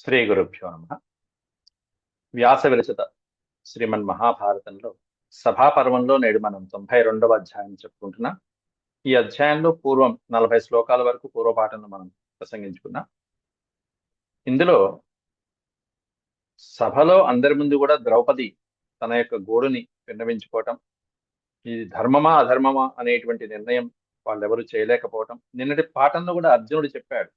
శ్రీ గురుభ్యో నమ. వ్యాస విరచిత శ్రీమన్ మహాభారతంలో సభాపర్వంలో నేడు మనం తొంభై రెండవ అధ్యాయం చెప్పుకుంటున్నాం. ఈ అధ్యాయంలో పూర్వం నలభై శ్లోకాల వరకు పూర్వపాఠంలో మనం ప్రసంగించుకున్నాం. ఇందులో సభలో అందరి ముందు కూడా ద్రౌపది తన యొక్క గోడుని విన్నవించుకోవటం ఇది ధర్మమా అధర్మమా అనేటువంటి నిర్ణయం వాళ్ళెవరూ చేయలేకపోవటం. నిన్నటి పాఠంలో కూడా అర్జునుడు చెప్పాడు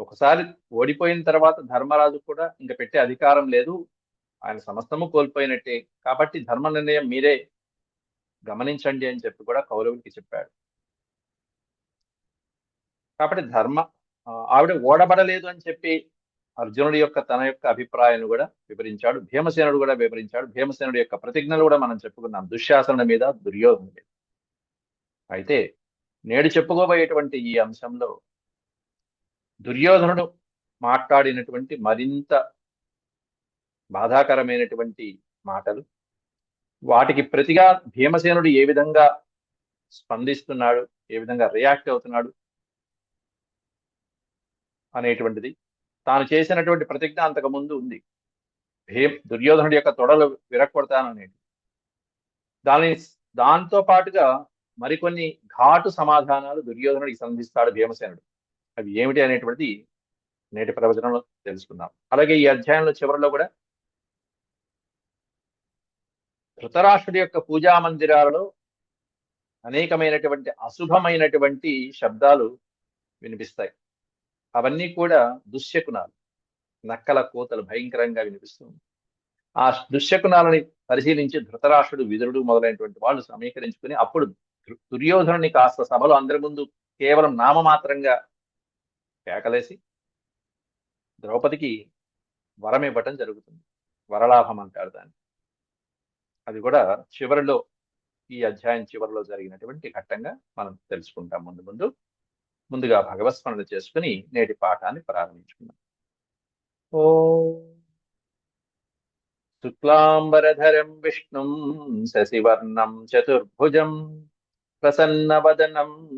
ఒకసారి ఓడిపోయిన తర్వాత ధర్మరాజు కూడా ఇంకా పెట్టే అధికారం లేదు. ఆయన సమస్తము కోల్పోయినట్టే. కాబట్టి ధర్మ నిర్ణయం మీరే గమనించండి అని చెప్పి కూడా కౌరవునికి చెప్పాడు. కాబట్టి ధర్మ ఆవిడ ఓడబడలేదు అని చెప్పి అర్జునుడి యొక్క తన యొక్క అభిప్రాయాన్ని కూడా వివరించాడు. భీమసేనుడు కూడా వివరించాడు. భీమసేనుడి యొక్క ప్రతిజ్ఞలు కూడా మనం చెప్పుకున్నాం. దుశ్శాసన మీద దుర్యోధన మీద. అయితే నేడు చెప్పుకోబోయేటువంటి ఈ అంశంలో దుర్యోధనుడు మాట్లాడినటువంటి మరింత బాధాకరమైనటువంటి మాటలు వాటికి ప్రతిగా భీమసేనుడు ఏ విధంగా స్పందిస్తున్నాడు ఏ విధంగా రియాక్ట్ అవుతున్నాడు అనేటువంటిది తాను చేసినటువంటి ప్రతిజ్ఞ అంతకు ముందు ఉంది. భీమ్ దుర్యోధనుడి యొక్క తొడలు విరక్కొడతాననేది. దాని దాంతో పాటుగా మరికొన్ని ఘాటు సమాధానాలు దుర్యోధనుడికి సంధిస్తాడు భీమసేనుడు. అవి ఏమిటి అనేటువంటిది నేటి ప్రవచనంలో తెలుసుకుందాం. అలాగే ఈ అధ్యాయంలో చివరిలో కూడా ధృతరాష్ట్రుడి యొక్క పూజా మందిరాలలో అనేకమైనటువంటి అశుభమైనటువంటి శబ్దాలు వినిపిస్తాయి. అవన్నీ కూడా దుశ్శకునాలు. నక్కల కోతలు భయంకరంగా వినిపిస్తుంది ఆ దుశ్శకునాలని పరిశీలించి ధృతరాష్ట్రుడు విదురుడు మొదలైనటువంటి వాళ్ళు సమీకరించుకుని అప్పుడు దుర్యోధనుని కాస్త సభలో అందరి ముందు కేవలం నామమాత్రంగా కేకలేసి ద్రౌపదికి వరం ఇవ్వటం జరుగుతుంది. వరలాభం అంటారు దాన్ని. అది కూడా చివరిలో ఈ అధ్యాయం చివరిలో జరిగినటువంటి ఘట్టంగా మనం తెలుసుకుంటాం. ముందు ముందు ముందుగా భగవత్స్మరణ చేసుకుని నేటి పాఠాన్ని ప్రారంభించుకుందాం. ఓ శుక్లాంబరధరం విష్ణుం శశివర్ణం చతుర్భుజం ప్రసన్నవదనం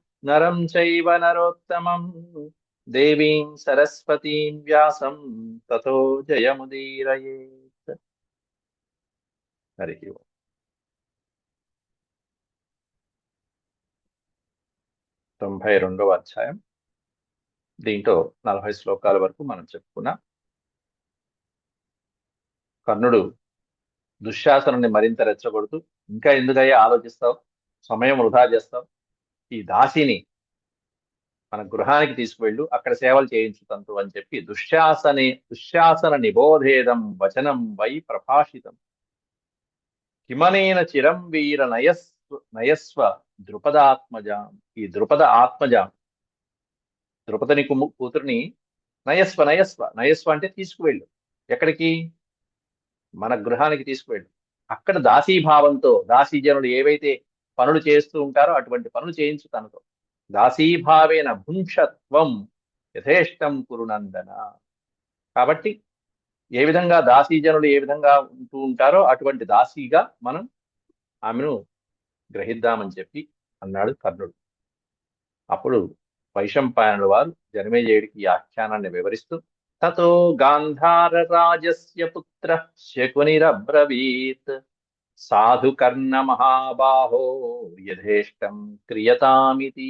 నరం చైవ నరోత్తమం దేవీం సరస్వతీం వ్యాసం తతో జయముదీరయేత్ హరి ఓం తొంభై రెండవ అధ్యాయం. దీంట్లో నలభై శ్లోకాల వరకు మనం చెప్పుకున్నాం. కర్ణుడు దుశ్శాసనుని మరింత రెచ్చగొడుతూ ఇంకా ఎందుకయ్యా ఆలోచిస్తావు? సమయం వృధా చేస్తావు? ఈ దాసిని మన గృహానికి తీసుకువెళ్ళు అక్కడ సేవలు చేయించుతంతు అని చెప్పి దుశ్శాసనే దుశ్శాసన నిబోధేదం వచనం వై ప్రభాషితం. కిమనేన చిరం వీర నయస్వ నయస్వ ద్రుపదాత్మజాం ఈ ద్రుపద ఆత్మజాం. ద్రుపదని కూతురిని నయస్వ నయస్వ నయస్వ అంటే తీసుకువెళ్ళు. ఎక్కడికి? మన గృహానికి తీసుకువెళ్ళు. అక్కడ దాసీభావంతో దాసీజనులు ఏవైతే పనులు చేస్తూ ఉంటారో అటువంటి పనులు చేయించు తనతో. దాసీభావేన భుంషత్వం యథేష్టం కురునందన కాబట్టి ఏ విధంగా దాసీజనులు ఏ విధంగా ఉంటూ ఉంటారో అటువంటి దాసీగా మనం ఆమెను గ్రహిద్దామని చెప్పి అన్నాడు కర్ణుడు. అప్పుడు వైశంపాయనుల వారు జనమేజయుడికి ఈ ఆఖ్యానాన్ని వివరిస్తూ తతో గాంధార రాజస్య పుత్ర శకునిరబ్రవీత్. సాధు కర్ణ మహాబాహో యథేష్టం క్రియతామితి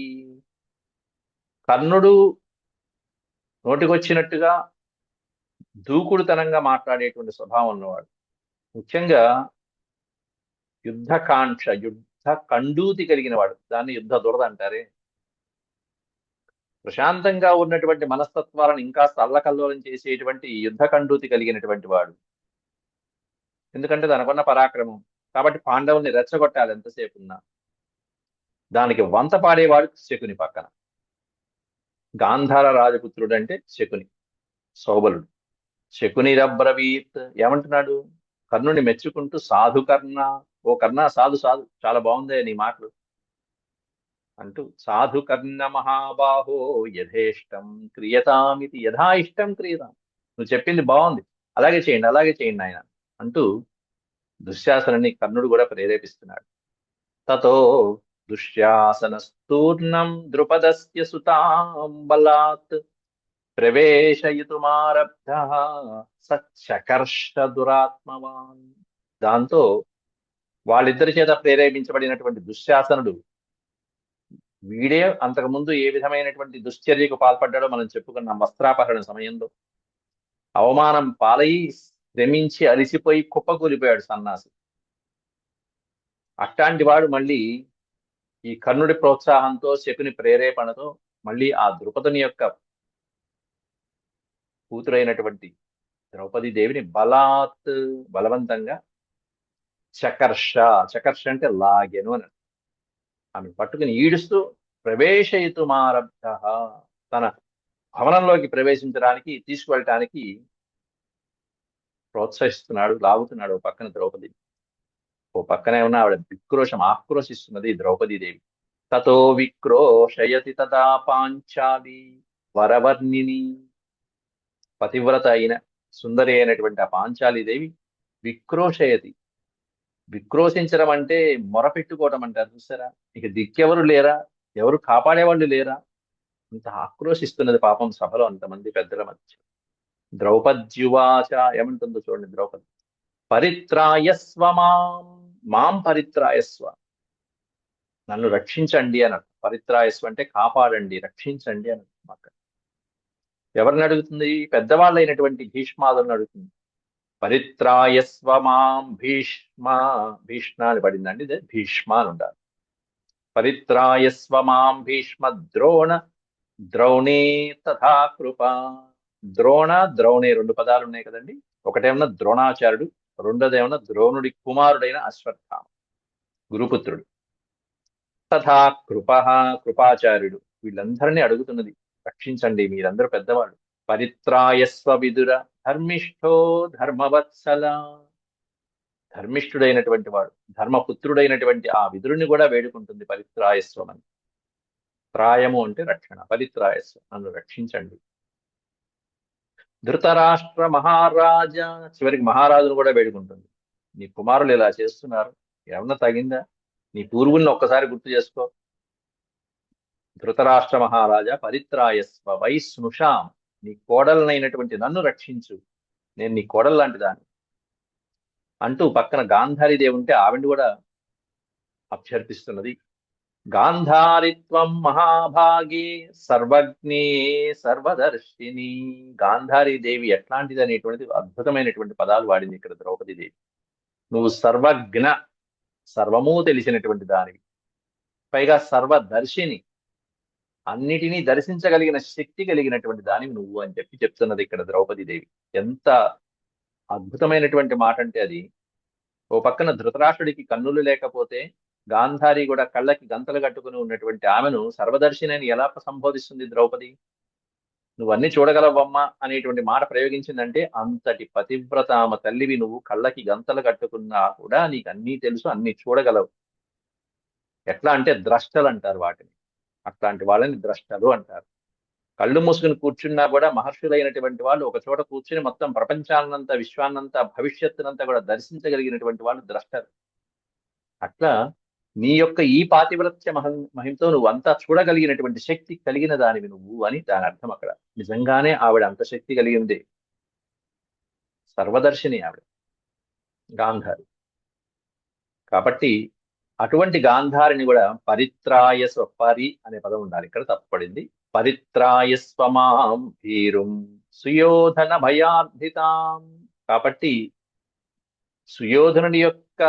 కర్ణుడు నోటికొచ్చినట్టుగా దూకుడుతనంగా మాట్లాడేటువంటి స్వభావం ఉన్నవాడు. ముఖ్యంగా యుద్ధకాంక్ష యుద్ధ కండూతి కలిగిన వాడు. దాన్ని యుద్ధ దురద అంటారే. ప్రశాంతంగా ఉన్నటువంటి మనస్తత్వాలను ఇంకా అల్లకల్లోలం చేసేటువంటి యుద్ధ కండూతి కలిగినటువంటి వాడు. ఎందుకంటే తనకున్న పరాక్రమం కాబట్టి పాండవుల్ని రెచ్చగొట్టాలి ఎంతసేపు ఉన్నా దానికి వంత పాడేవాడు శకుని పక్కన. గాంధార రాజపుత్రుడు అంటే శకుని సోబలుడు. శకుని రబ్రవీత్ ఏమంటున్నాడు? కర్ణుని మెచ్చుకుంటూ సాధు కర్ణ ఓ కర్ణ సాధు సాధు చాలా బాగుందే నీ మాటలు. అంటూ సాధు కర్ణ మహాబాహో యథేష్టం క్రియతామితి యథా ఇష్టం క్రియతాం. నువ్వు చెప్పింది బాగుంది. అలాగే చేయండి అలాగే చేయండి ఆయన అంటూ దుశ్శాసనని కర్ణుడు కూడా ప్రేరేపిస్తున్నాడు. తతో దుశ్శాసనస్తూర్ణం ద్రుపదస్య సుతాంబలాత్ ప్రవేశయితుమారబ్ధ సచకర్ష దురాత్మవాన్ దాంతో వాళ్ళిద్దరి చేత ప్రేరేపించబడినటువంటి దుశ్శాసనుడు వీడే అంతకుముందు ఏ విధమైనటువంటి దుశ్చర్యకు పాల్పడ్డాడో మనం చెప్పుకున్నాం వస్త్రాపహరణ సమయంలో. అవమానం పాలయి శ్రమించి అలిసిపోయి కుప్పకూలిపోయాడు సన్నాసి. అట్లాంటి వాడు మళ్ళీ ఈ కర్ణుడి ప్రోత్సాహంతో శకుని ప్రేరేపణతో మళ్ళీ ఆ ద్రుపదుని యొక్క కూతురైనటువంటి ద్రౌపది దేవిని బలాత్ బలవంతంగా చకర్ష చకర్ష అంటే లాగెను అని ఆమె పట్టుకుని ఈడుస్తూ ప్రవేశయితుమారబ్ధ తన భవనంలోకి ప్రవేశించడానికి తీసుకువెళ్ళటానికి ప్రోత్సహిస్తున్నాడు లాగుతున్నాడు ఓ పక్కన ద్రౌపది. ఓ పక్కనే ఉన్న ఆవిడ విక్రోషం ఆక్రోశిస్తున్నది ద్రౌపదీదేవి. తతో విక్రోషయతి తదా పాంచాలి వరవర్ణిని. పతివ్రత అయిన సుందరి అయినటువంటి ఆ పాంచాలీదేవి విక్రోషయతి విక్రోశించడం అంటే మొరపెట్టుకోవడం అంటారు చూసారా? ఇక దిక్కెవరు లేరా? ఎవరు కాపాడేవాళ్ళు లేరా? అంత ఆక్రోశిస్తున్నది పాపం సభలో అంతమంది పెద్దల మధ్య. ద్రౌపద్యువాచ ఏమంటుందో చూడండి ద్రౌపది. పరిత్రాయస్వ మాం మాం పరిత్రాయస్వ నన్ను రక్షించండి అన్నట్టు పరిత్రాయస్వ అంటే కాపాడండి రక్షించండి అన్నట్టు అక్కడ ఎవరిని అడుగుతుంది? పెద్దవాళ్ళైనటువంటి భీష్మాదులను అడుగుతుంది. పరిత్రాయస్వ మాం భీష్మ భీష్మ అని పడిందండి ఇదే భీష్మ అని ఉండాలి. పరిత్రాయస్వ మాం భీష్మ ద్రోణ ద్రౌణే తథా కృప. ద్రోణ ద్రోణి రెండు పదాలు ఉన్నాయి కదండి. ఒకటేమన్నా ద్రోణాచార్యుడు రెండోదేమన్నా ద్రోణుడి కుమారుడైన అశ్వత్థామ గురుపుత్రుడు. తథా కృప కృపాచార్యుడు. వీళ్ళందరినీ అడుగుతున్నది రక్షించండి మీరందరూ పెద్దవాళ్ళు. పరిత్రాయస్వ విదుర ధర్మిష్ఠో ధర్మవత్సల. ధర్మిష్ఠుడైనటువంటి వాడు ధర్మపుత్రుడైనటువంటి ఆ విదురుని కూడా వేడుకుంటుంది పరిత్రాయస్వం అని త్రాయము అంటే రక్షణ పరిత్రాయస్వం. నన్ను రక్షించండి. ధృతరాష్ట్ర మహారాజా చివరికి మహారాజును కూడా వేడుకుంటుంది. నీ కుమారులు ఇలా చేస్తున్నారు. ఏమన్నా తగిందా? నీ పూర్వుల్ని ఒక్కసారి గుర్తు చేసుకో. ధృతరాష్ట్ర మహారాజా పరిత్రాయస్వ వై నీ కోడలనైనటువంటి నన్ను రక్షించు. నేను నీ కోడలు లాంటి దాన్ని. అంటూ పక్కన గాంధారీదేవి ఉంటే ఆవిడ కూడా అభ్యర్థిస్తున్నది. గాంధారిత్వం మహాభాగి సర్వజ్ఞే సర్వదర్శిని. గాంధారి దేవి ఎట్లాంటిది అనేటువంటి అద్భుతమైనటువంటి పదాలు వాడింది ఇక్కడ ద్రౌపది దేవి నువ్వు సర్వజ్ఞ సర్వము తెలిసినటువంటి దానివి. పైగా సర్వదర్శిని అన్నిటినీ దర్శించగలిగిన శక్తి కలిగినటువంటి దానివి నువ్వు అని చెప్పి చెప్తున్నది ఇక్కడ ద్రౌపది దేవి ఎంత అద్భుతమైనటువంటి మాట అంటే అది. ఓ పక్కన ధృతరాష్ట్రుడికి కన్నులు లేకపోతే గాంధారి కూడా కళ్ళకి గంతలు కట్టుకుని ఉన్నటువంటి ఆమెను సర్వదర్శిని ఎలా సంబోధిస్తుంది ద్రౌపది. నువ్వు అన్ని చూడగలవమ్మా అనేటువంటి మాట ప్రయోగించిందంటే అంతటి పతివ్రత ఆమె తల్లివి నువ్వు కళ్ళకి గంతలు కట్టుకున్నా కూడా నీకు అన్నీ తెలుసు అన్ని చూడగలవు. ఎట్లా అంటే ద్రష్టలు అంటారు వాటిని. అట్లాంటి వాళ్ళని ద్రష్టలు అంటారు. కళ్ళు మూసుకుని కూర్చున్నా కూడా మహర్షులైనటువంటి వాళ్ళు ఒక చోట కూర్చుని మొత్తం ప్రపంచాన్నంతా విశ్వాన్నంతా భవిష్యత్తునంతా కూడా దర్శించగలిగినటువంటి వాళ్ళు ద్రష్టలు. అట్లా నీ యొక్క ఈ పాతివ్రత్య మహ మహిమతో నువ్వు అంతా చూడగలిగినటువంటి శక్తి కలిగిన దానివి నువ్వు అని దాని అర్థం అక్కడ. నిజంగానే ఆవిడ అంత శక్తి కలిగింది సర్వదర్శిని ఆవిడ. గాంధారి. కాబట్టి అటువంటి గాంధారిని కూడా పరిత్రాయస్వ పరి అనే పదం ఉండాలి. ఇక్కడ తప్పబడింది పరిత్రాయస్వమాం భీరుం సుయోధన భయార్థితాం కాబట్టి సుయోధనుని యొక్క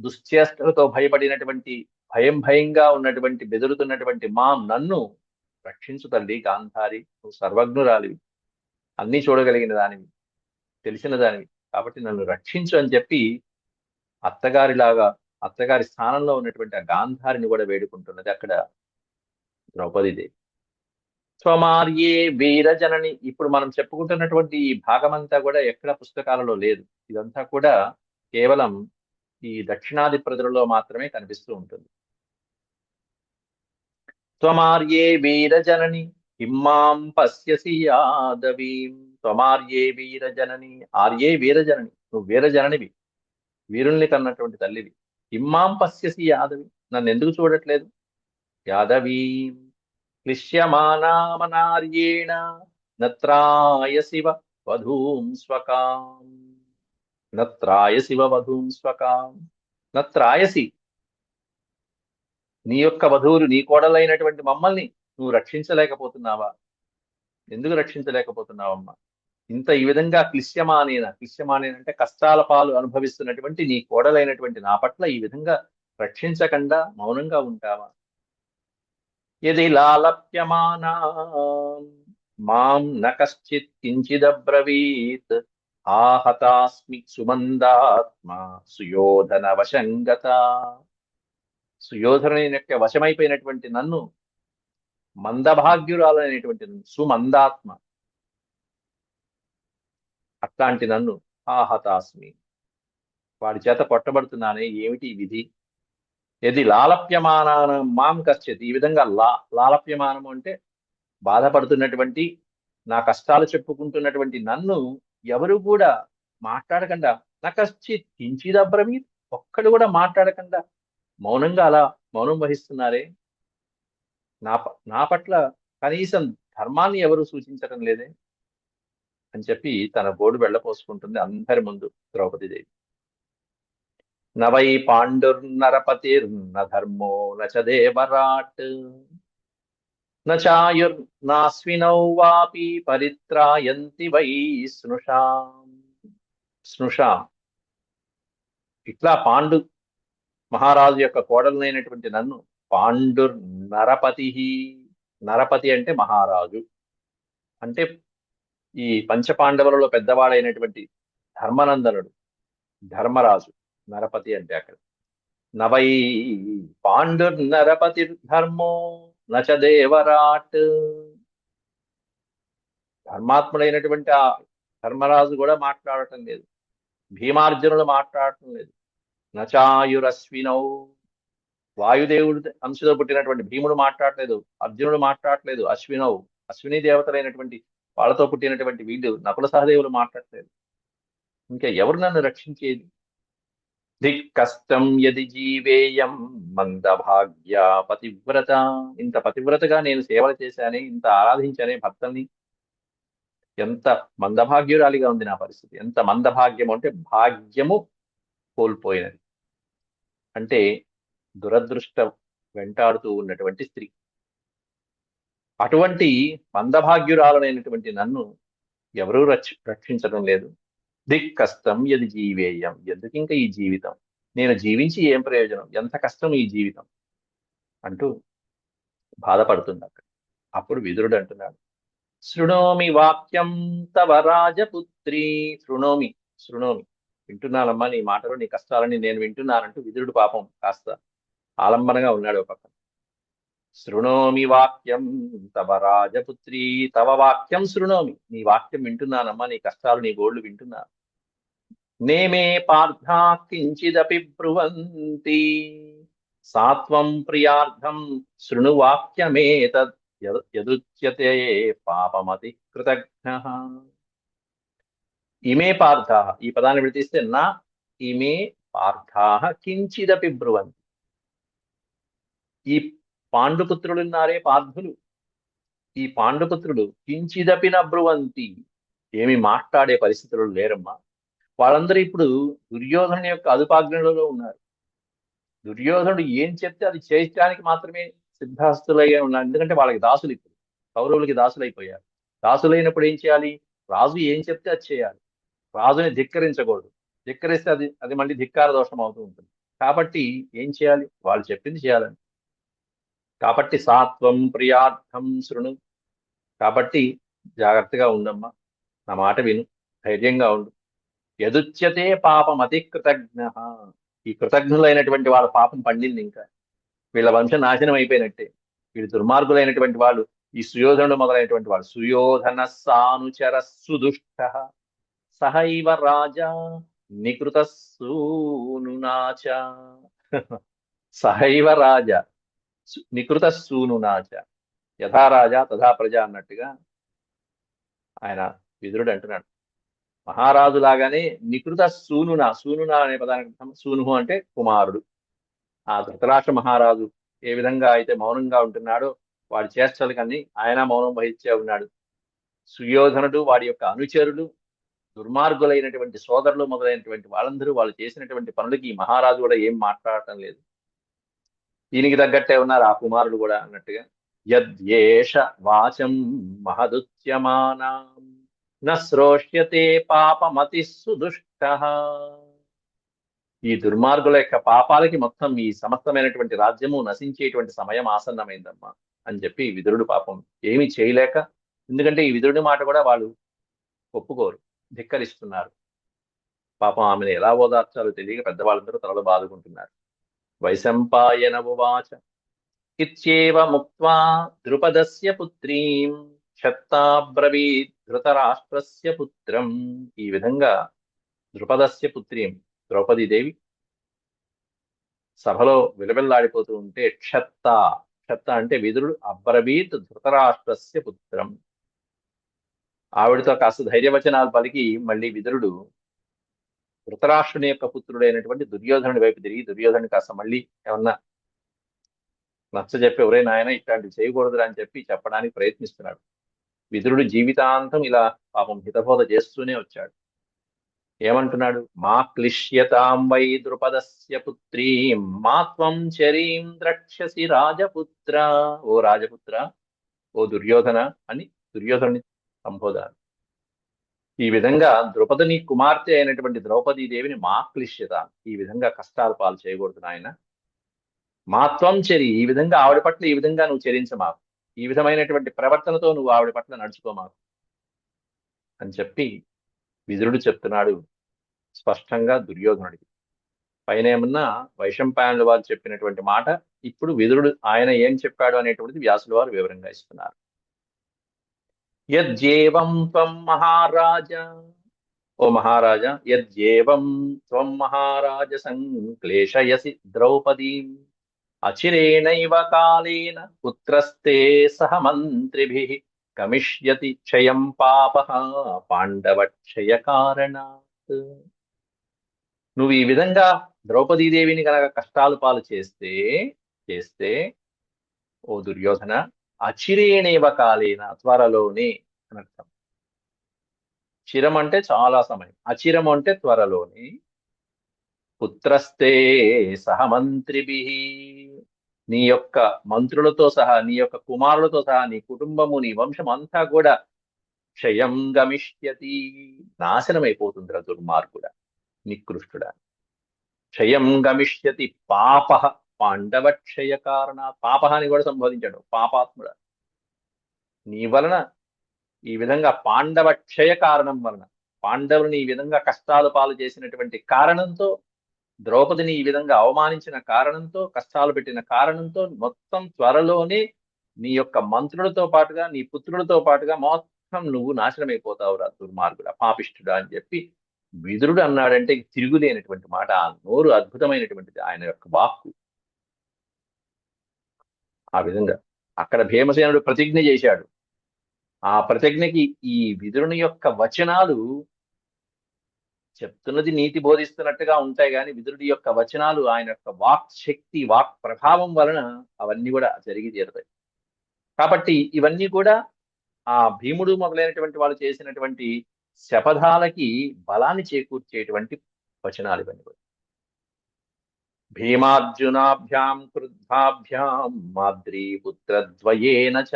దుశ్చేష్టలతో భయపడినటువంటి భయం భయంగా ఉన్నటువంటి బెదురుతున్నటువంటి మాం నన్ను రక్షించు తల్లి గాంధారి నువ్వు సర్వజ్ఞురాలివి. అన్నీ చూడగలిగిన దానివి తెలిసిన దానివి. కాబట్టి నన్ను రక్షించు అని చెప్పి అత్తగారిలాగా అత్తగారి స్థానంలో ఉన్నటువంటి ఆ గాంధారిని కూడా వేడుకుంటున్నది అక్కడ ద్రౌపదీదేవి స్వమార్యే వీరజనని. ఇప్పుడు మనం చెప్పుకుంటున్నటువంటి ఈ భాగమంతా కూడా ఎక్కడ పుస్తకాలలో లేదు. ఇదంతా కూడా కేవలం ఈ దక్షిణాది ప్రజలలో మాత్రమే కనిపిస్తూ ఉంటుంది. త్వమార్యే వీరజనని హిమ్మాం పశ్యసి యాదవీం. త్వమార్యే వీరజనని ఆర్యే వీరజనని నువ్వు వీరజననివి. వీరుల్ని కన్నటువంటి తల్లివి. హిమ్మాం పశ్యసి యాదవి నన్ను ఎందుకు చూడట్లేదు? యాదవీం. క్లిశ్యమానామనార్యేణ నత్రాయ శివ వధూం స్వకాం. నత్రాయసి వధూం స్వకాం. నత్రాయసి. నీ యొక్క వధువులు నీ కోడలైనటువంటి మమ్మల్ని నువ్వు రక్షించలేకపోతున్నావా? ఎందుకు రక్షించలేకపోతున్నావమ్మా? ఇంత ఈ విధంగా క్లిశ్యమానేన క్లిశ్యమానేన అంటే కష్టాల పాలు అనుభవిస్తున్నటువంటి నీ కోడలైనటువంటి నా పట్ల ఈ విధంగా రక్షించకుండా మౌనంగా ఉంటావా? ఇది లాలప్యమానా. మాం న కశ్చిత్ కించిదబ్రవీత్. ఆహతాస్మి సుమందాత్మ సుయోధన వశంగత సుయోధనుని యొక్క వశమైపోయినటువంటి నన్ను మందభాగ్యురాలైనటువంటి సుమందాత్మ. అట్లాంటి నన్ను ఆహతాస్మి. వాడి చేత కొట్టబడుతున్నానే ఏమిటి విధి? ఎది లాలప్యమానం మాం కశ్చిత్. ఈ విధంగా లా లాలప్యమానం అంటే బాధపడుతున్నటువంటి నా కష్టాలు చెప్పుకుంటున్నటువంటి నన్ను ఎవరు కూడా మాట్లాడకుండా నా కశ్చిత్ కించిదబ్రమీ ఒక్కడు కూడా మాట్లాడకుండా మౌనంగా అలా మౌనం వహిస్తున్నారే? నా నా పట్ల కనీసం ధర్మాన్ని ఎవరు సూచించడం లేదే? అని చెప్పి తన బోర్డు వెళ్ళపోసుకుంటుంది అందరి ముందు ద్రౌపదీదేవి నవై పాండుర్నరపతిర్న ధర్మో నచ దేవరాట్. నాయుర్నాస్వినౌ వాపి పరిత్రాయంతి వై స్నుషా. స్నుషా. ఇట్లా పాండు మహారాజు యొక్క కోడలైనటువంటి నన్ను పాండుర్ నరపతి నరపతి అంటే మహారాజు. అంటే ఈ పంచపాండవులలో పెద్దవాడైనటువంటి ధర్మనందనుడు ధర్మరాజు నరపతి అంటే అక్కడ. నవై పాండుర్ నరపతి ధర్మో నచ దేవరాట్ ధర్మాత్ముడైనటువంటి ఆ ధర్మరాజు కూడా మాట్లాడటం లేదు. భీమార్జునుడు మాట్లాడటం లేదు. నచాయురశ్వినౌ. వాయుదేవుడు అంశతో పుట్టినటువంటి భీముడు మాట్లాడలేదు. అర్జునుడు మాట్లాడలేదు. అశ్వినవు అశ్విని దేవతలైనటువంటి వాళ్ళతో పుట్టినటువంటి వీళ్ళు నకుల సహదేవులు మాట్లాడలేదు. ఇంకా ఎవరు నన్ను రక్షించేది? దిక్కష్టం యది జీవేయం మందభాగ్య పతివ్రత ఇంత పతివ్రతగా నేను సేవలు చేశానే ఇంత ఆరాధించానే భర్తల్ని। ఎంత మందభాగ్యురాలిగా ఉంది నా పరిస్థితి. ఎంత మందభాగ్యం అంటే భాగ్యము కోల్పోయినది. అంటే దురదృష్ట వెంటాడుతూ ఉన్నటువంటి స్త్రీ. అటువంటి మందభాగ్యురాలనైనటువంటి నన్ను ఎవరూ రక్ష రక్షించడం లేదు. దిక్ కష్టం ఎది జీవేయం. ఎందుకు ఇంకా ఈ జీవితం? నేను జీవించి ఏం ప్రయోజనం? ఎంత కష్టం ఈ జీవితం? అంటూ బాధపడుతుంది అక్కడ. అప్పుడు విదురుడు అంటున్నాడు శృణోమి వాక్యం తవ రాజపుత్రి. శృణోమి శృణోమి వింటున్నానమ్మా నీ మాటలు నీ కష్టాలని నేను వింటున్నానంటూ విదురుడు పాపం కాస్త ఆలంబనగా ఉన్నాడు ఒక పక్కన. శృణోమి వాక్యం తవ రాజపుత్రి తవ వాక్యం శృణోమి. నీ వాక్యం వింటున్నానమ్మా నీ కష్టాలు నీ గోళ్ళు వింటున్నాను నేమే పార్థా కించిదపి బ్రువంతి. సాత్వం ప్రియార్థం శృణు వాక్యమేతద్ పాపమతి కృతజ్ఞ ఇమే పార్థా ఈ పదాన్ని విడతీస్తే నా ఇమే పార్థా కించిదపి బ్రువంతి. ఈ పాండుపుత్రులు ఉన్నారే పార్థులు. ఈ పాండుపుత్రుడు కించిదపి నబ్రువంతి ఏమి మాట్లాడే పరిస్థితులు లేరమ్మా. వాళ్ళందరూ ఇప్పుడు దుర్యోధను యొక్క అదుపాజ్ఞలలో ఉన్నారు. దుర్యోధనుడు ఏం చెప్తే అది చేయటానికి మాత్రమే సిద్ధాస్తులయ్యే ఉన్నారు. ఎందుకంటే వాళ్ళకి దాసులు ఇప్పుడు. కౌరవులకి దాసులైపోయారు దాసులైనప్పుడు ఏం చేయాలి? రాజు ఏం చెప్తే అది చేయాలి. రాజుని ధిక్కరించకూడదు. ధిక్కరిస్తే అది అది మళ్ళీ ధిక్కార దోషం అవుతూ ఉంటుంది. కాబట్టి ఏం చేయాలి? వాళ్ళు చెప్పింది చేయాలని. కాబట్టి సాత్వం ప్రియార్థం శృణు. కాబట్టి జాగ్రత్తగా ఉండమ్మా. నా మాట విను. ధైర్యంగా ఉండు. యదుచ్యతే పాపం అతి కృతజ్ఞ ఈ కృతజ్ఞులైనటువంటి వాళ్ళ పాపం పండింది ఇంకా. వీళ్ళ వంశం నాశనం అయిపోయినట్టే. వీళ్ళు దుర్మార్గులైనటువంటి వాళ్ళు ఈ సుయోధనుడు మొదలైనటువంటి వాళ్ళు. సుయోధన సానుచర సుదుష్ట. సహైవ రాజా నికృత సూనునాచ. సహైవ రాజా నికృత సూనునాచ. యథా రాజా తథా ప్రజ అన్నట్టుగా ఆయన విదురుడు అంటున్నాడు. మహారాజు లాగానే నికృత సూనున సూనున అనే పదానికి సూనుహు అంటే కుమారుడు. ఆ ధృతరాష్ట్ర మహారాజు ఏ విధంగా అయితే మౌనంగా ఉంటున్నాడో వాడి చేష్టలు కానీ ఆయన మౌనం వహించే ఉన్నాడు. సుయోధనుడు వాడి యొక్క అనుచరులు దుర్మార్గులైనటువంటి సోదరులు మొదలైనటువంటి వాళ్ళందరూ వాళ్ళు చేసినటువంటి పనులకి మహారాజు కూడా ఏం మాట్లాడటం లేదు. దీనికి తగ్గట్టే ఉన్నారు ఆ కుమారుడు కూడా అన్నట్టుగా యద్యేష వాచం మహదుచ్యమానాం. న శ్రోష్యతే పాపమతి సుదుష్ట ఈ దుర్మార్గుల యొక్క పాపాలకి మొత్తం ఈ సమస్తమైనటువంటి రాజ్యము నశించేటువంటి సమయం ఆసన్నమైందమ్మా అని చెప్పి విదురుడు పాపం ఏమి చేయలేక ఎందుకంటే ఈ విదురుడి మాట కూడా వాళ్ళు ఒప్పుకోరు ధిక్కరిస్తున్నారు. పాపం ఆమెను ఎలా ఓదార్చాలో తెలియక పెద్దవాళ్ళందరూ తలలు బాదుకుంటున్నారు. వైశంపాయన ఉవాచ ఇత్యేవ ముక్త్వా ద్రుపదస్య పుత్రీం. క్షత్తాబ్రవీత్ ధృతరాష్ట్రస్య పుత్రం. ఈ విధంగా ద్రుపదస్య పుత్రీం ద్రౌపదీదేవి సభలో విలవిల్లాడిపోతూ ఉంటే క్షత్త. క్షత్త అంటే విదురుడు అబ్రవీత్ ధృతరాష్ట్రస్య పుత్రం. ఆవిడతో కాస్త ధైర్యవచనాలు పలికి మళ్ళీ విదురుడు ధృతరాష్ట్రుని యొక్క పుత్రుడైనటువంటి దుర్యోధనుడి వైపు తిరిగి దుర్యోధనుడు కాస్త మళ్ళీ ఏమన్నా నచ్చ చెప్పి ఎవరే నాయన ఇట్లాంటివి చేయకూడదురా అని చెప్పి చెప్పడానికి ప్రయత్నిస్తున్నాడు. విదురుడు జీవితాంతం ఇలా పాపం హితబోధ చేస్తూనే వచ్చాడు. ఏమంటున్నాడు? మా క్లిష్యతాం వై ద్రుపదస్య పుత్రీం మా త్వం చరీం ద్రక్షసి రాజపుత్ర. ఓ రాజపుత్ర ఓ దుర్యోధన అని దుర్యోధనుని సంబోధన ఈ విధంగా ద్రుపదని కుమార్తె అయినటువంటి ద్రౌపదీ దేవిని మా క్లిష్యత. ఈ విధంగా కష్టాలు పాలు చేయకూడదు నాయన. మాత్వం చెరి ఈ విధంగా ఆవిడ పట్ల ఈ విధంగా నువ్వు చెరించమాకు. ఈ విధమైనటువంటి ప్రవర్తనతో నువ్వు ఆవిడ పట్ల నడుచుకోమాకు అని చెప్పి విదురుడు చెప్తున్నాడు స్పష్టంగా దుర్యోధనుడికి. పైన ఏమన్నా వైశంపాయనుల వారు చెప్పినటువంటి మాట ఇప్పుడు విదురుడు ఆయన ఏం చెప్పాడు అనేటువంటిది వ్యాసుల వారు వివరంగా ఇస్తున్నారు. యజ్జేవం త్వం మహారాజా. ఓ మహారాజా యజ్జేవం త్వం మహారాజ సంక్లేశయసి ద్రౌపదీం. అచిరేణైవ కాలేన పుత్రస్తే సహ మంత్రిభి గమిష్యతి క్షయం పాప పాండవక్షయ కారణాత్. నువ్వు ఈ విధంగా ద్రౌపదీదేవిని కనుక కష్టాలు పాలు చేస్తే చేస్తే ఓ దుర్యోధన అచిరేణేవ కాలేన త్వరలోనే అనర్థం. చిరం అంటే చాలా సమయం. అచిరం అంటే త్వరలోనే పుత్రస్తే సహ మంత్రిభి. నీ యొక్క మంత్రులతో సహా నీ యొక్క కుమారులతో సహా నీ కుటుంబము నీ వంశం అంతా కూడా క్షయం గమిష్యతి. నాశనమైపోతుందిరా దుర్మార్గుడ నికృష్టుడా. క్షయం గమిష్యతి పాప పాండవ క్షయ కారణ పాపహాని కూడా సంబోధించాడు పాపాత్ముడ. నీ వలన ఈ విధంగా పాండవ క్షయ కారణం వలన పాండవుని ఈ విధంగా కష్టాలు పాలు చేసినటువంటి కారణంతో ద్రౌపదిని ఈ విధంగా అవమానించిన కారణంతో కష్టాలు పెట్టిన కారణంతో మొత్తం త్వరలోనే నీ యొక్క మంత్రులతో పాటుగా నీ పుత్రులతో పాటుగా మొత్తం నువ్వు నాశనమైపోతావురా దుర్మార్గుడా పాపిష్ఠుడా అని చెప్పి విదురుడు అన్నాడంటే తిరుగులేనటువంటి మాట. ఆ నోరు అద్భుతమైనటువంటిది ఆయన యొక్క వాక్కు. ఆ విధంగా అక్కడ భీమసేనుడు ప్రతిజ్ఞ చేశాడు. ఆ ప్రతిజ్ఞకి ఈ విదురుని యొక్క వచనాలు చెప్తున్నది నీతి బోధిస్తున్నట్టుగా ఉంటాయి కానీ విదురుడి యొక్క వచనాలు ఆయన యొక్క వాక్ శక్తి వాక్ ప్రభావం వలన అవన్నీ కూడా జరిగి తీరుతాయి. కాబట్టి ఇవన్నీ కూడా ఆ భీముడు మొదలైనటువంటి వాళ్ళు చేసినటువంటి శపథాలకి బలాన్ని చేకూర్చేటువంటి వచనాలు ఇవన్నీ కూడా. భీమార్జునాభ్యాం క్రుద్ధాభ్యాం మాద్రీపుత్రద్వయేన చ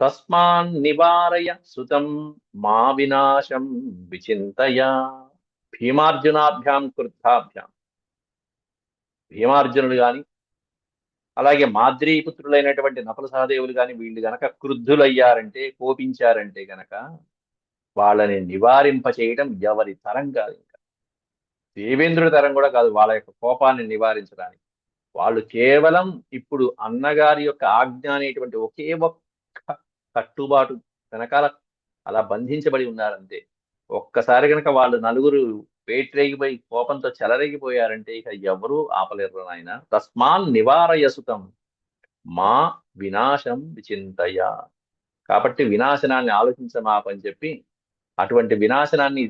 తస్మాన్ నివారయ సుతం మా వినాశం విచింతయ. భీమార్జునాభ్యాం క్రుద్ధాభ్యాం భీమార్జునుడు కాని అలాగే మాద్రీపుత్రులైనటువంటి నకుల సహదేవులు కానీ వీళ్ళు గనక క్రుద్ధులయ్యారంటే కోపించారంటే గనక వాళ్ళని నివారింప చేయడం ఎవరి తరం కాదు ఇంకా. దేవేంద్రుడి తరం కూడా కాదు వాళ్ళ యొక్క కోపాన్ని నివారించడానికి. వాళ్ళు కేవలం ఇప్పుడు అన్నగారి యొక్క ఆజ్ఞ అనేటువంటి ఒకే ఒక్క కట్టుబాటు వెనకాల అలా బంధించబడి ఉన్నారంతే ఒక్కసారి కనుక వాళ్ళు నలుగురు వేట్రేగిపోయి కోపంతో చెలరేగిపోయారంటే ఇక ఎవరూ ఆపలేరు నాయన. తస్మాన్ నివారయసుతం మా వినాశం విచింతయ. కాబట్టి వినాశనాన్ని ఆలోచించమాపని చెప్పి అటువంటి వినాశనాన్ని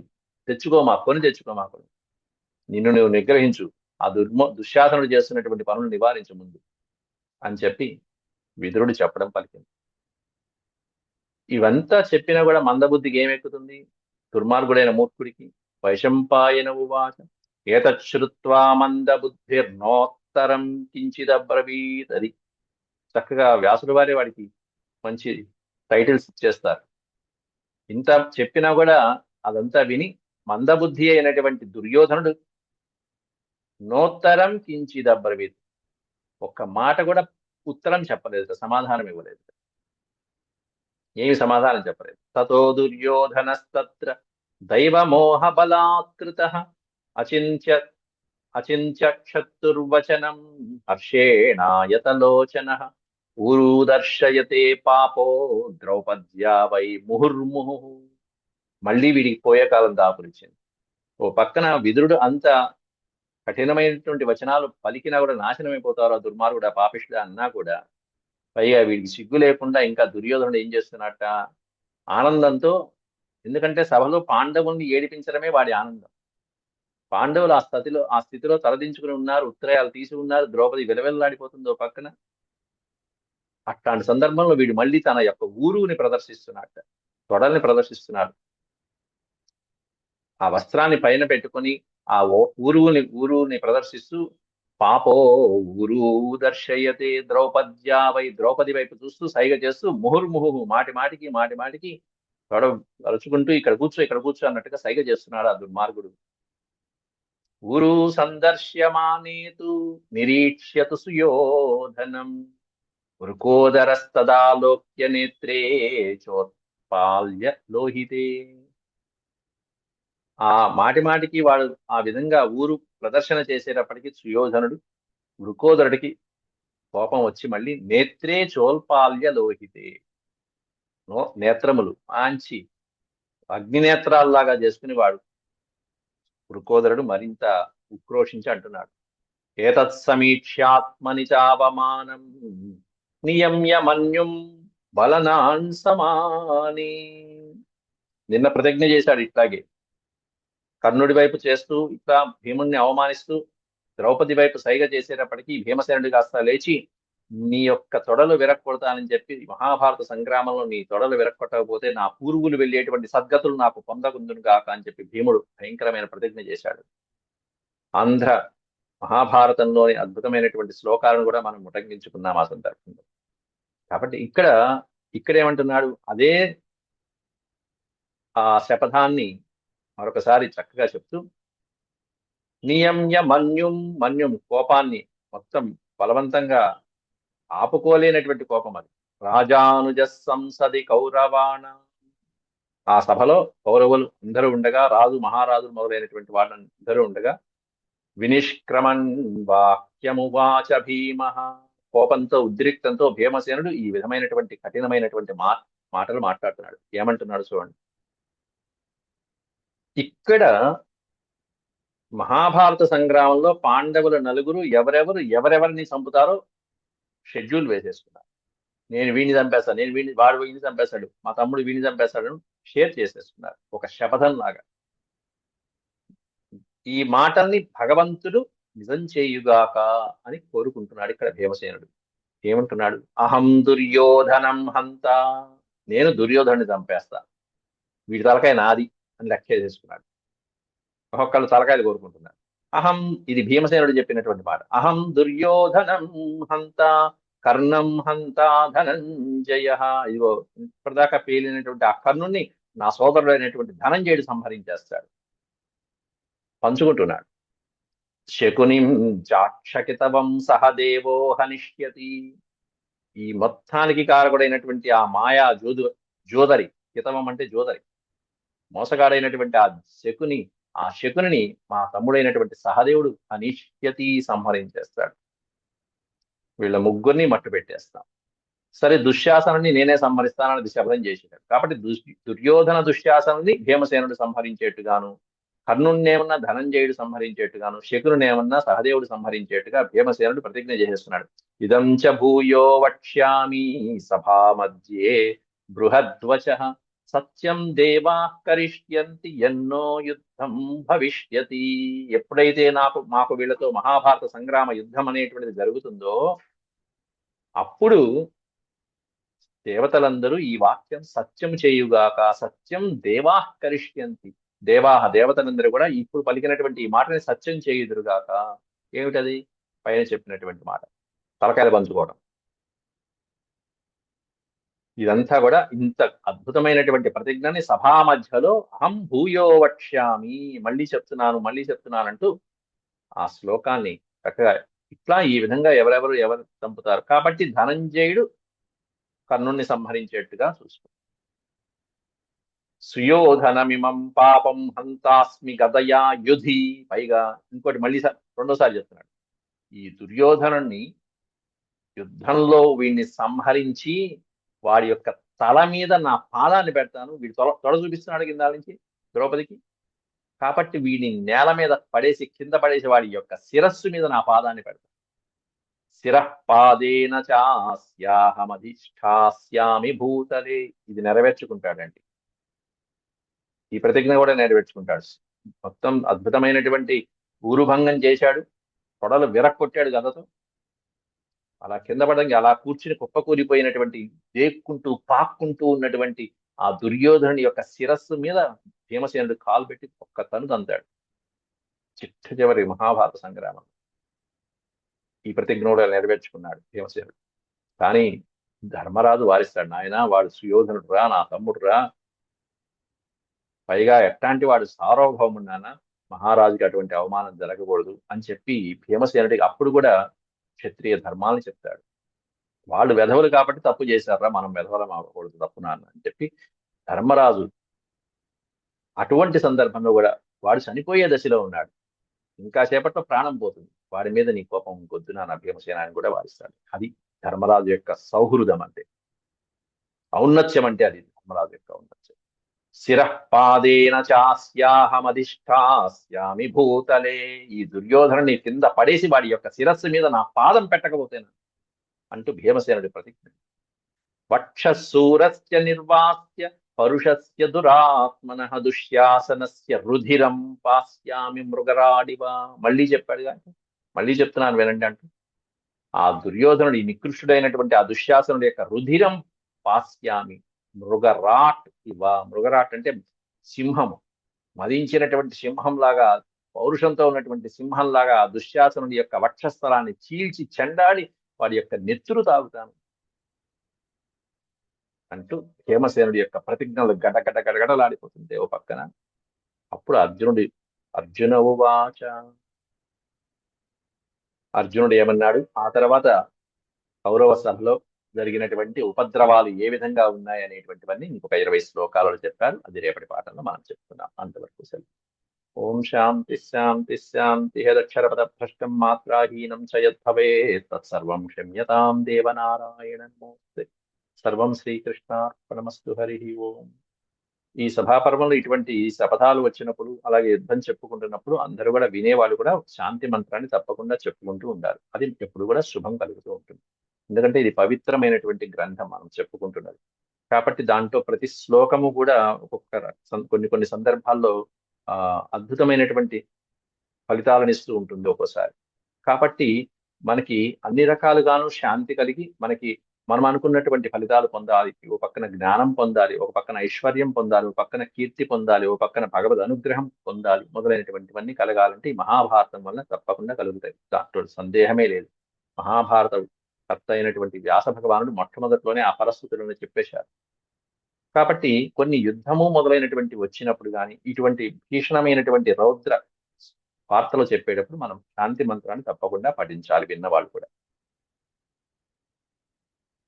తెచ్చుకోమా కొని తెచ్చుకోమాకు నిన్ను నువ్వు నిగ్రహించు. ఆ దుర్మ దుశ్శాసనుడు చేస్తున్నటువంటి పనులు నివారించు ముందు అని చెప్పి విదురుడు చెప్పడం పలికింది. ఇవంతా చెప్పినా కూడా మందబుద్ధికి ఏమెక్కుతుంది దుర్మార్గుడైన మూర్ఖుడికి వైశంపాయన ఉవాచ. ఏతశ్రుత్వా మందబుద్ధిర్నోత్తరం కించిదబ్రవీత్ అది చక్కగా వ్యాసుడు వారే వాడికి మంచి టైటిల్స్ ఇచ్చేస్తారు. ఇంత చెప్పినా కూడా అదంతా విని మందబుద్ధి అయినటువంటి దుర్యోధనుడు నోత్తరం కించిదబ్రవీత్ ఒక్క మాట కూడా ఉత్తరం చెప్పలేదు సమాధానం ఇవ్వలేదు. ఏమి సమాధానం చెప్పలేదు. తతో దుర్యోధనస్తత్ర దైవమోహ బలాకృత అచింత్య అచింత్య క్షత్తుర్వచనం హర్షేణాయతలోచన ఊరు దర్శయతే పాపో ద్రౌపద్యా వై ముహుర్ముహు. మళ్ళీ వీడికి పోయే కాలం దాపురించింది. ఓ పక్కన విదురుడు అంత కఠినమైనటువంటి వచనాలు పలికినా కూడా నాశనమైపోతారు ఆ దుర్మార్గుడు ఆ పాపిష్డు అన్నా కూడా పైగా వీడికి సిగ్గు లేకుండా ఇంకా దుర్యోధనుడు ఏం చేస్తున్నట్ట ఆనందంతో ఎందుకంటే సభలో పాండవుల్ని ఏడిపించడమే వాడి ఆనందం. పాండవులు ఆ స్థితిలో ఆ స్థితిలో తలదించుకుని ఉన్నారు ఉత్తరాయాలు తీసి ఉన్నారు ద్రౌపది విలవెల్లాడిపోతుందో పక్కన. అట్లాంటి సందర్భంలో వీడు మళ్ళీ తన యొక్క ఊరుని ప్రదర్శిస్తున్నట్ట తొడల్ని ప్రదర్శిస్తున్నాడు. ఆ వస్త్రాన్ని పైన పెట్టుకొని ఆ ఊరువుని ఊరుని ప్రదర్శిస్తూ పాపో ఊరు దర్శయతే ద్రౌపద్యా వై ద్రౌపది వైపు చూస్తూ సైగ చేస్తూ ముహుర్ముహు మాటి మాటికి మాటి మాటికి తొడ అరుచుకుంటూ ఇక్కడ కూర్చో ఇక్కడ కూర్చో అన్నట్టుగా సైగ చేస్తున్నాడు ఆ దుర్మార్గుడు. ఊరు సందర్శ్యమానేతు నిరీక్ష్యతు సుయోధనం. వృకోదరస్తదాలోక్య నేత్రే చోత్పాల్య లోహితే. ఆ మాటి మాటికి వాడు ఆ విధంగా ఊరు ప్రదర్శన చేసేటప్పటికి సుయోధనుడు వృకోదరుడికి కోపం వచ్చి మళ్ళీ నేత్రే చోల్పాల్య లోహితే. నో నేత్రములు ఆంచి అగ్నినేత్రాల్లాగా చేసుకుని వాడు వృకోదరుడు మరింత ఉక్రోషించి అంటున్నాడు. ఏతత్ సమీక్ష్యాత్మని చావమానం నియమ్య మన్యుం బలనాన్ సమాని. నిన్న ప్రతిజ్ఞ చేశాడు ఇట్లాగే. కర్ణుడి వైపు చేస్తూ ఇట్లా భీముణ్ణి అవమానిస్తూ ద్రౌపది వైపు సైగ చేసేటప్పటికీ భీమసేనుడి కాస్త లేచి నీ యొక్క తొడలు విరక్కొడతానని చెప్పి మహాభారత సంగ్రామంలో నీ తొడలు విరక్కొట్టకపోతే నా పూర్వులు వెళ్ళేటువంటి సద్గతులు నాకు పొందకుందును గాక అని చెప్పి భీముడు భయంకరమైన ప్రతిజ్ఞ చేశాడు. ఆంధ్ర మహాభారతంలోని అద్భుతమైనటువంటి శ్లోకాలను కూడా మనం ముటంగించుకున్నాం ఆ సందర్భంలో. కాబట్టి ఇక్కడ ఇక్కడేమంటున్నాడు? అదే ఆ శపథాన్ని మరొకసారి చక్కగా చెప్తూ నియమ్య మన్యుం మన్యుం కోపాన్ని మొత్తం బలవంతంగా ఆపుకోలేనటువంటి కోపం అది. రాజానుజ సంసది కౌరవాణ. ఆ సభలో కౌరవులు అందరూ ఉండగా రాజు మహారాజులు మొదలైనటువంటి వాళ్ళందరూ ఉండగా వినిష్క్రమన్ వాక్యమువాచ భీమ. కోపంతో ఉద్రిక్తంతో భీమసేనుడు ఈ విధమైనటువంటి కఠినమైనటువంటి మా మాటలు మాట్లాడుతున్నాడు. ఏమంటున్నాడు చూడండి. ఇక్కడ మహాభారత సంగ్రామంలో పాండవుల నలుగురు ఎవరెవరు ఎవరెవరిని చంపుతారో షెడ్యూల్ వేసేసుకున్నారు. నేను వీడిని చంపేస్తాను నేను వీడిని వాడు వీడిని చంపేస్తాడు మా తమ్ముడు వీడిని చంపేస్తాడు షేర్ చేసేస్తున్నారు ఒక శపథం లాగా. ఈ మాటల్ని భగవంతుడు నిజం చేయుగాక అని కోరుకుంటున్నాడు ఇక్కడ భీమసేనుడు. ఏమంటున్నాడు? అహం దుర్యోధనం హంత నేను దుర్యోధనుని చంపేస్తా. వీడి తలకాయ నాది. అని లెక్క చేసుకున్నాడు ఒక్కొక్కళ్ళు తలకాయలు కోరుకుంటున్నారు. అహం ఇది భీమసేనుడు చెప్పినటువంటి మాట. అహం దుర్యోధనం హంత కర్ణం హంత ధనంజయ. ఇదిగో ఇప్పటిదాకా పేలినటువంటి ఆ కర్ణుని నా సోదరుడు అయినటువంటి ధనంజయుడు సంహరించేస్తాడు. పంచుకుంటున్నాడు. శకునిం జాక్షకితవం సహదేవో హనిష్యతి. ఈ మొత్తానికి కారకుడైనటువంటి ఆ మాయా జోదు జోదరి కితవం అంటే జోదరి. మోసగాడైనటువంటి ఆ శకుని ఆ శకుని మా తమ్ముడైనటువంటి సహదేవుడు అనిష్యతి సంహరించేస్తాడు. వీళ్ళ ముగ్గురిని మట్టు పెట్టేస్తాం. సరే దుశ్శాసనాన్ని నేనే సంహరిస్తానని శపథం చేశాడు కాబట్టి దుర్యోధన దుశ్శాసనాన్ని భీమసేనుడు సంహరించేట్టుగాను కర్ణుణ్ణేమన్నా ధనంజయుడు సంహరించేట్టుగాను శకునునేమన్నా సహదేవుడు సంహరించేట్టుగా భీమసేనుడు ప్రతిజ్ఞ చేసేస్తున్నాడు. ఇదం చ భూయో వక్ష్యామి సభా మధ్యే బృహద్వచ సత్యం దేవా కరిష్యంతి ఎన్నో యుద్ధం భవిష్యతి. ఎప్పుడైతే నాకు మాకు వీళ్ళతో మహాభారత సంగ్రామ యుద్ధం అనేటువంటిది జరుగుతుందో అప్పుడు దేవతలందరూ ఈ వాక్యం సత్యం చేయుగాక సత్యం దేవా కరిష్యంతి దేవాహ దేవతలందరూ కూడా ఇప్పుడు పలికినటువంటి ఈ మాటని సత్యం చేయుదురుగాక ఏమిటది? పైన చెప్పినటువంటి మాట. తలకాయలు పంచుకోవడం ఇదంతా కూడా ఇంత అద్భుతమైనటువంటి ప్రతిజ్ఞని సభా మధ్యలో అహం భూయో వక్ష్యామి మళ్ళీ చెప్తున్నాను మళ్ళీ చెప్తున్నానంటూ ఆ శ్లోకాన్ని చక్కగా ఇట్లా ఈ విధంగా ఎవరెవరు ఎవరు చంపుతారు. కాబట్టి ధనంజయుడు కర్ణుణ్ణి సంహరించేట్టుగా చూసుకో. సుయోధనమిమం పాపం హంతాస్మి గదయా యుధి. పైగా ఇంకోటి మళ్ళీ రెండోసారి చెప్తున్నాడు. ఈ దుర్యోధనుణ్ణి యుద్ధంలో వీణ్ణి సంహరించి వాడి యొక్క తల మీద నా పాదాన్ని పెడతాను. వీడు తొడ తొడ చూపిస్తున్నాడు కింద నుంచి ద్రౌపదికి. కాబట్టి వీడిని నేల మీద పడేసి కింద పడేసి వాడి యొక్క శిరస్సు మీద నా పాదాన్ని పెడతాను. శిరపాదేన చాస్యాహమధిష్టాస్యామి భూతలే. ఇది నెరవేర్చుకుంటాడండి. ఈ ప్రతిజ్ఞ కూడా నెరవేర్చుకుంటాడు. మొత్తం అద్భుతమైనటువంటి ఊరుభంగం చేశాడు. తొడలు విరక్కొట్టాడు గదతో అలా కింద పడంగా అలా కూర్చుని కుప్పకూలిపోయినటువంటి దేక్కుంటూ పాక్కుంటూ ఉన్నటువంటి ఆ దుర్యోధనుని యొక్క శిరస్సు మీద భీమసేనుడు కాలు పెట్టి ఒక్క తను తంతాడు చిట్ట చివరి మహాభారత సంగ్రామం. ఈ ప్రతిజ్ఞుడు నెరవేర్చుకున్నాడు భీమసేనుడు. కానీ ధర్మరాజు వారిస్తాడు నాయన వాడు సుయోధనుడు రా నా తమ్ముడు రా. పైగా ఎట్లాంటి వాడు సార్వభౌమున్నానా మహారాజుకి అటువంటి అవమానం జరగకూడదు అని చెప్పి భీమసేనుడికి అప్పుడు కూడా క్షత్రియ ధర్మాలని చెప్తాడు. వాళ్ళు వెధవలు కాబట్టి తప్పు చేశారా? మనం వెధవలం అవ్వకూడదు తప్పు నాన్న అని చెప్పి ధర్మరాజు అటువంటి సందర్భంలో కూడా వాడు చనిపోయే దశలో ఉన్నాడు. ఇంకా సేపట్లో ప్రాణం పోతుంది. వాడి మీద నీ కోపం కొద్దు నా భీమసేన అని కూడా వారిస్తాడు. అది ధర్మరాజు యొక్క సౌహృదం అంటే. ఔన్నత్యం అంటే అది ధర్మరాజు యొక్క ఔన్నత్యం. శిరపాదేన చాస్యాహమధిష్టాస్యామి భూతలే. ఈ దుర్యోధనుని కింద పడేసి వాడి యొక్క శిరస్సు మీద నా పాదం పెట్టకపోతేనా అంటూ భీమసేనుడి ప్రతిజ్ఞ. వక్షసూరస్య నిర్వాస్య పరుషస్య దురాత్మన దుశ్యాసనస్య రుధిరం పాస్యామి మృగరాడివా. మళ్ళీ చెప్పాడు కానీ మళ్ళీ చెప్తున్నాను వినండి అంటూ. ఆ దుర్యోధనుడు నికృష్టుడైనటువంటి ఆ దుశ్యాసనుడి యొక్క రుధిరం పాస్యామి మృగరాట్ ఇవ మృగరాట్ అంటే సింహము. మదించినటువంటి సింహంలాగా పౌరుషంతో ఉన్నటువంటి సింహంలాగా దుశ్శాసనుడి యొక్క వక్షస్థలాన్ని చీల్చి చెండాడి వాడి యొక్క నెత్తురు తాగుతాను. అంటూ హేమసేనుడి యొక్క ప్రతిజ్ఞలు గట గట గడగడలాడిపోతుంది ఓ పక్కన. అప్పుడు అర్జునుడి అర్జున ఉవాచ. అర్జునుడు ఏమన్నాడు? ఆ తర్వాత కౌరవ సభలో జరిగినటువంటి ఉపద్రవాలు ఏ విధంగా ఉన్నాయి అనేటువంటివన్నీ ఇంకొక ఇరవై శ్లోకాలలో చెప్పారు. అది రేపటి పాఠంలో మనం చెప్తున్నాం. అంతవరకు సెలవు. ఓం శాంతి శాంతి శాంతి. హదక్షరపద భ్రష్టం మాత్రాహీనం చ యద్భవేత్ తత్సర్వం క్షమ్యతాం దేవనారాయణ నమోస్తే సర్వం శ్రీకృష్ణార్పణమస్తు హరి ఓం. ఈ సభాపర్వంలో ఇటువంటి శపథాలు వచ్చినప్పుడు అలాగే యుద్ధం చెప్పుకుంటున్నప్పుడు అందరూ కూడా వినేవాళ్ళు కూడా శాంతి మంత్రాన్ని తప్పకుండా చెప్పుకుంటూ ఉండాలి. అది ఎప్పుడు కూడా శుభం కలుగుతూ ఉంటుంది. ఎందుకంటే ఇది పవిత్రమైనటువంటి గ్రంథం మనం చెప్పుకుంటున్నది. కాబట్టి దాంట్లో ప్రతి శ్లోకము కూడా ఒక్కొక్క కొన్ని కొన్ని సందర్భాల్లో ఆ అద్భుతమైనటువంటి ఫలితాలను ఇస్తూ ఉంటుంది ఒక్కోసారి. కాబట్టి మనకి అన్ని రకాలుగాను శాంతి కలిగి మనకి మనం అనుకున్నటువంటి ఫలితాలు పొందాలి. ఒక పక్కన జ్ఞానం పొందాలి ఒక పక్కన ఐశ్వర్యం పొందాలి ఒక పక్కన కీర్తి పొందాలి ఒక పక్కన భగవద్ అనుగ్రహం పొందాలి మొదలైనటువంటివన్నీ కలగాలంటే ఈ మహాభారతం వల్ల తప్పకుండా కలుగుతాయి. దాంట్లో సందేహమే లేదు. మహాభారత కర్త అయినటువంటి వ్యాస భగవానుడు మొట్టమొదట్లోనే ఆ పరిస్థితులను చెప్పేశారు. కాబట్టి కొన్ని యుద్ధము మొదలైనటువంటి వచ్చినప్పుడు కానీ ఇటువంటి భీషణమైనటువంటి రౌద్ర వార్తలు చెప్పేటప్పుడు మనం శాంతి మంత్రాన్ని తప్పకుండా పఠించాలి విన్నవాళ్ళు కూడా.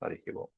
హరి ఓం.